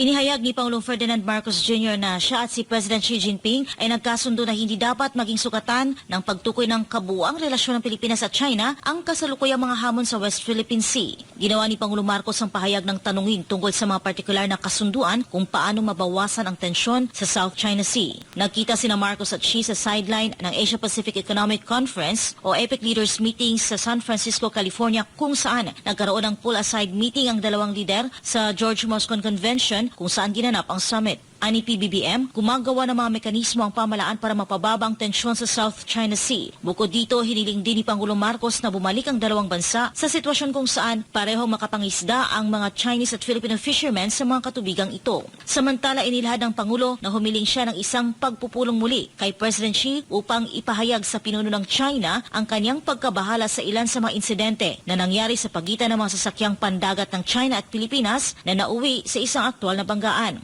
Inihayag ni Pangulong Ferdinand Marcos Jr. na siya at si President Xi Jinping ay nagkasundo na hindi dapat maging sukatan ng pagtukoy ng kabuang relasyon ng Pilipinas at China ang kasalukuyang mga hamon sa West Philippine Sea. Ginawa ni Pangulong Marcos ang pahayag ng tanungin tungkol sa mga partikular na kasunduan kung paano mabawasan ang tensyon sa South China Sea. Nagkita sina Marcos at Xi sa sideline ng Asia Pacific Economic Conference o APEC Leaders Meeting sa San Francisco, California kung saan nagkaroon ng pull-aside meeting ang dalawang lider sa George Moscone Convention kung saan ginanap ang summit. Ani PBBM, gumagawa ng mga mekanismo ang pamalaan para mapababa ang tensyon sa South China Sea. Bukod dito, hiniling din ni Pangulong Marcos na bumalik ang dalawang bansa sa sitwasyon kung saan pareho makapangisda ang mga Chinese at Filipino fishermen sa mga katubigang ito. Samantala, inilahad ng Pangulo na humiling siya ng isang pagpupulong muli kay President Xi upang ipahayag sa pinuno ng China ang kanyang pagkabahala sa ilan sa mga insidente na nangyari sa pagitan ng mga sasakyang pandagat ng China at Pilipinas na nauwi sa isang aktwal na banggaan.